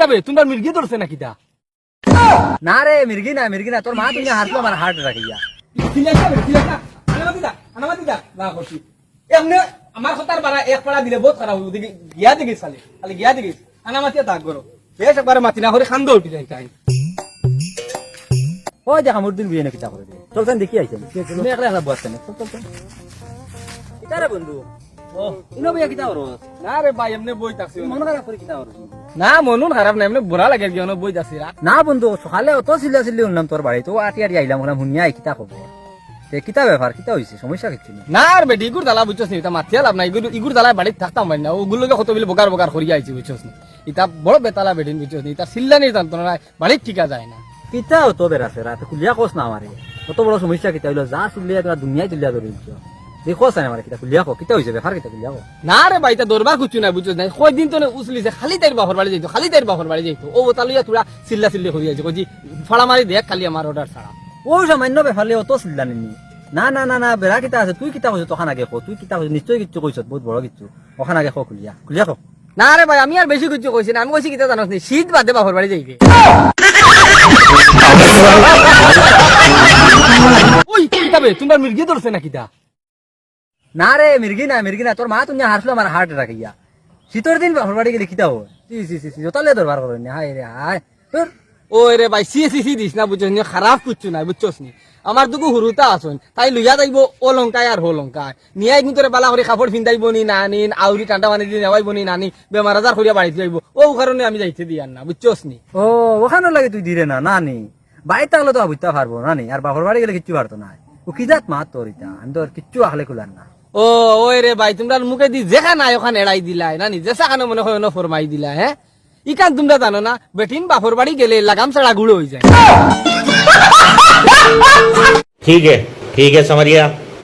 কিতাবে? তোমরা মির্গি ধরছে না কিতা না রে মির্গি না মির্গি না। তোর মা তুমি হাসলো আমার হার্ট রাখিয়া এমনি আমার কথার বারা এক পাড়া দিলে বহুত খারাপ হবে গিয়া দিগিস খালি। খালি গিয়া দিগিস আনামাতি তাক করো। বেশ একবারে মাতি না করে খান্দ উঠি যায় তাই। ওই দেখা মোর দিন বিয়ে না কিতা করে চলছেন দেখি আইছেন একলা একলা বসছেন চল চল চল। বন্ধু? না মন মনুন খারাপ না এমনি বুড়া লাগে গিয়ে বই যাচ্ছি না বন্ধু সকালে অত চিল্লা চিল্লি শুনলাম তোর বাড়ি তো আটি আটি আইলাম ওখানে শুনিয়া কিতা খবর তে কিতা ব্যাপার কিতা হয়েছে সমস্যা কিছু না আর বেটি ইগুর দালা বুঝছস নি? এটা মাথিয়া লাভ না ইগুর ইগুর দালা বাড়িতে থাকতাম পারি না ওগুলোকে কত বিলে বকার বকার করিয়া আইছি বুঝছস নি? এটা বড় বেতালা বেটিন বুঝছস নি? এটা সিল্লানি জানতো না বাড়িতে ঠিকা যায় না। কিতা অত বেড়া ফেরা তো কুলিয়া কোস না আমারে কত বড় সমস্যা কিতা হইল যা চুলিয়া তোরা দুনিয়ায় তুলিয়া ধরে দিচ্ছ দেখো না আমার কিতা কুলিয়া কো কিতা হয়েছে ব্যাপার কিতা কুলিয়া কো না রে ভাই এটা দরবার কুচু না বুঝছস না কয় দিন তো না খালি তাইর বাপর বাড়ি যাইতো খালি তাইর বাপর বাড়ি যাইতো ও তালুয়া তুলা সিল্লা সিল্লি করিয়া আইছে কজি ফাড়া মারি দেখ খালি আমার অর্ডার ছাড়া ও সামান্য ব্যাপার অত চিল্লা নিনি। না না না না বেড়া কিতা আছে তুই কিতা কইছ তখন আগে কো তুই কিতা কইছ নিশ্চয় কিচ্ছু কইছ বহুত বড় কিচ্ছু। ওখান আগে কো কুলিয়া কুলিয়া কো। না রে ভাই আমি আর বেশি কিছু কইছি না আমি কইছি কিতা জানোস নি শীত বাদে বাপর বাড়ি যাইবে ওই কিতাবে তোমরা মির্গি ধরছে না কিতা? না রে মির্গি না মির্গি না তোর মা তুমি হারছিল আমার হার্ট রাখিয়া শীতর দিন বাপর বাড়ি গেলে কিতা হয় সি সি সি সি যতলে দরবার করো না হায় রে হায়। তোর ওই রে ভাই সি সি সি দিস না বুঝছস নি খারাপ কুচ্ছু নাই বুঝছস নি। আমার দুগু হুরুতা আসুন তাই লইয়া যাইব ও লঙ্কায় আর হো লঙ্কায়। নিয়াই কিন্তু বালা করে কাপড় ফিন্দাইব নি না নি আউরি টান্ডা মানে দিয়ে নেওয়াইব নি নানি বেমার আজার করিয়া বাড়িতে যাইব। ও কারণে আমি যাইতে দিয়ার না বুঝছস নি? ও ওখানে লাগে তুই দিরে না না নি। বাড়িতে থাকলে তো বুঝতে পারব না নি? আর বাপর বাড়ি গেলে কিচ্ছু পারতো না ও কি জাত মা তোর আমি তো আর কিচ্ছু আহলে কুলার না। ও ওই রে ভাই তোমরা মুখে দি যেখা নাই ওখানে এড়াই দিলাই না নি যেসা খানে মনে হয় ono ফরমাই দিলা হ্যাঁ ইকান তোমরা জানো না বেটিন বাপর বাড়ি গেলে লাগাম ছাড়া গুঁড়ো হয়ে যায় ठीक है ठीक है समझ गया